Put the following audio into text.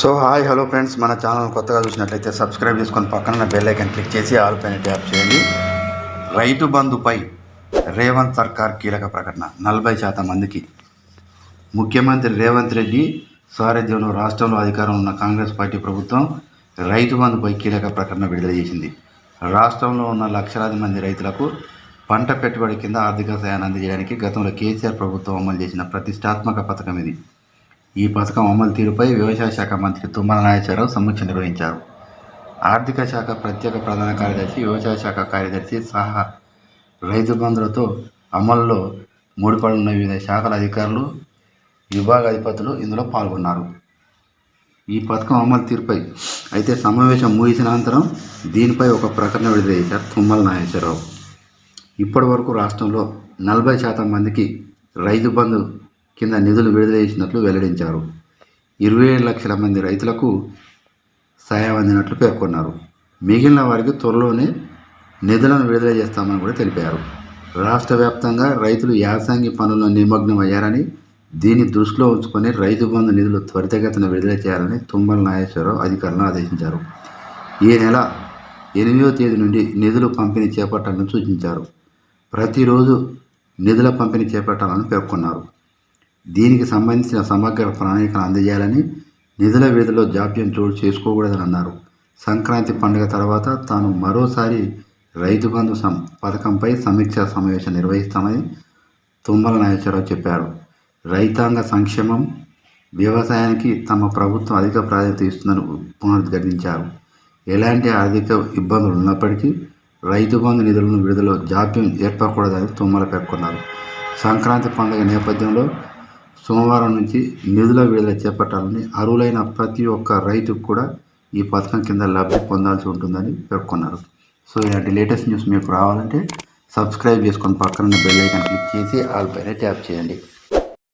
So hi hello friends. మన channel కొత్తగా చూసినట్లయితే సబ్స్క్రైబ్ చేసుకొని పక్కన బెల్ ఐకన్ క్లిక్ చేసి ఆల్ పైన ట్యాప్ చేయండి. రైతు బంధుపై రేవంత్ సర్కార్ కీలక ప్రకటన నలభై శాతం మందికి. ముఖ్యమంత్రి రేవంత్ రెడ్డి సారథ్యంలో రాష్ట్రంలో అధికారం ఉన్న కాంగ్రెస్ పార్టీ ప్రభుత్వం రైతు బంధుపై కీలక ప్రకటన విడుదల చేసింది. రాష్ట్రంలో ఉన్న లక్షలాది మంది రైతులకు పంట పెట్టుబడి కింద ఆర్థిక సాయాన్ని అందజేయడానికి గతంలో కేసీఆర్ ప్రభుత్వం అమలు చేసిన ప్రతిష్టాత్మక పథకం ఇది. ఈ పథకం అమలు తీరుపై వ్యవసాయ శాఖ మంత్రి తుమ్మల నాగేశ్వరరావు సమీక్ష నిర్వహించారు. ఆర్థిక శాఖ ప్రత్యేక ప్రధాన కార్యదర్శి వ్యవసాయ శాఖ కార్యదర్శి సహా రైతు బంధులతో అమల్లో ముడిపడున్న వివిధ శాఖల అధికారులు విభాగాధిపతులు ఇందులో పాల్గొన్నారు. ఈ పథకం అమలు తీరుపై అయితే సమావేశం ముగిసిన అనంతరం దీనిపై ఒక ప్రకటన విడుదల చేశారు తుమ్మల నాగేశ్వరరావు. ఇప్పటి వరకు రాష్ట్రంలో నలభై శాతం మందికి రైతు బంధు కింద నిధులు విడుదల చేసినట్లు వెల్లడించారు. ఇరవై ఏడు లక్షల మంది రైతులకు సాయం అందినట్లు పేర్కొన్నారు. మిగిలిన వారికి త్వరలోనే నిధులను విడుదల చేస్తామని కూడా తెలిపారు. రాష్ట్ర వ్యాప్తంగా రైతులు యాసంగి పనుల్లో నిమగ్నం అయ్యారని దీన్ని దృష్టిలో ఉంచుకొని రైతు బంధు నిధులు త్వరితగతిన విడుదల చేయాలని తుమ్మల నాగేశ్వరరావు అధికారులను ఆదేశించారు. ఈ నెల ఎనిమిదో తేదీ నుండి నిధులు పంపిణీ చేపట్టాలని సూచించారు. ప్రతిరోజు నిధుల పంపిణీ చేపట్టాలని పేర్కొన్నారు. దీనికి సంబంధించిన సమగ్ర ప్రణాళికలు అందజేయాలని నిధుల విడుదలలో జాప్యం చోటు చేసుకోకూడదని అన్నారు. సంక్రాంతి పండుగ తర్వాత తాను మరోసారి రైతు బంధు సం పథకంపై సమీక్షా సమావేశం నిర్వహిస్తామని తుమ్మల నాగేశ్వరరావు చెప్పారు. రైతాంగ సంక్షేమం వ్యవసాయానికి తమ ప్రభుత్వం అధిక ప్రాధాన్యత ఇస్తుందని పునరుద్ఘాటించారు. ఎలాంటి ఆర్థిక ఇబ్బందులు ఉన్నప్పటికీ రైతు బంధు నిధులను విడుదల జాప్యం ఏర్పడకూడదని తుమ్మల పేర్కొన్నారు. సంక్రాంతి పండుగ నేపథ్యంలో సోమవారం నుంచి నిధుల విడుదల చేపట్టాలని అర్హులైన ప్రతి ఒక్క రైతుకు కూడా ఈ పథకం కింద లబ్ధి పొందాల్సి ఉంటుందని పేర్కొన్నారు. సో ఇలాంటి లేటెస్ట్ న్యూస్ మీకు రావాలంటే సబ్స్క్రైబ్ చేసుకొని పక్కన బెల్ ఐకాన్ క్లిక్ చేసి ఆల్ పైన ట్యాప్ చేయండి.